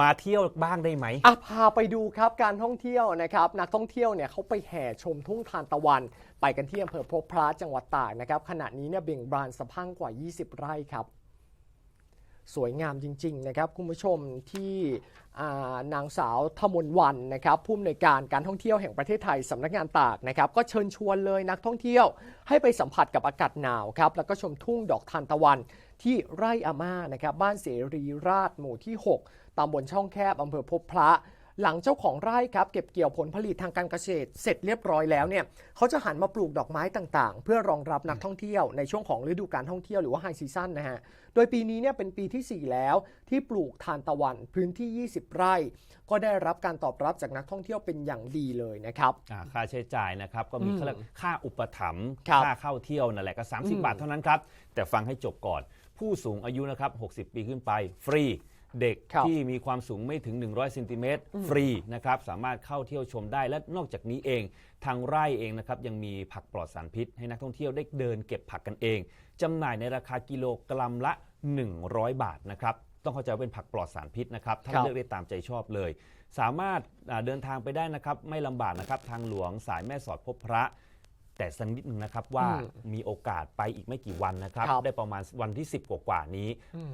มาเที่ยวบ้างได้ไหม อะพาไปดูครับการท่องเที่ยวนะครับนักท่องเที่ยวเนี่ยเขาไปแห่ชมทุ่งทานตะวัน ไปกันที่อำเภอพบพระจังหวัดตากนะครับขณะนี้เนี่ยเบ่งบานสะพรั่งกว่า 20 ไร่ครับ สวยงามจริง ๆ นะครับคุณผู้ชมที่นางสาวธมนวันนะครับผู้อำนวยการการท่องเที่ยวแห่งประเทศไทยสำนักงานตากนะครับก็เชิญชวนเลยนักท่องเที่ยวให้ไปสัมผัสกับอากาศหนาวครับแล้วก็ชมทุ่งดอกทานตะวันที่ไร่อาม่านะครับบ้านเสรีราชหมู่ที่ 6ตำบลช่องแคบอำเภอพบพระ หลังเจ้าของไร่ครับเก็บเกี่ยวผลผลิตทางการเกษตรเสร็จเรียบร้อยแล้วเนี่ยเขาจะหันมาปลูกดอกไม้ต่างๆ เพื่อรองรับนักท่องเที่ยวในช่วงของฤดูการท่องเที่ยวหรือว่าไฮซีซั่นนะฮะโดยปีนี้เนี่ยเป็นปีที่ 4 แล้วที่ปลูกทานตะวันพื้นที่ 20 ไร่ ก็ได้รับการตอบรับจากนักท่องเที่ยวเป็นอย่างดีเลยนะครับอ่าค่าใช้จ่ายนะครับก็มีอืมเขาเรียกค่าอุปถัมภ์ครับค่าเข้าเที่ยวนั่นแหละก็ 30อืมบาทเท่านั้นครับ แต่ฟังให้จบก่อน ผู้สูงอายุนะครับ 60 ปีขึ้นไปฟรี เด็กครับที่มีความสูงไม่ถึง 100เซนติเมตรฟรีนะครับสามารถเข้าเที่ยวชมได้และนอกจากนี้เอง ทางไร่เองนะครับยังมีผักปลอดสารพิษ ให้นักท่องเที่ยวได้เดินเก็บผักกันเองจำหน่ายในราคากิโลกรัมละ 100 บาทนะครับต้องเข้าใจว่าเป็นผักปลอดสารพิษนะครับท่านครับ เลือกได้ตามใจชอบเลย สามารถอ่าเดินทางไปได้นะครับไม่ลำบากนะครับทางหลวงสายแม่สอดพบพระ แต่สักนิดหนึ่งนะครับว่าอืมมีโอกาสไปอีกไม่กี่วันนะครับ ครับ ได้ประมาณวันที่ 10 กว่าๆนี้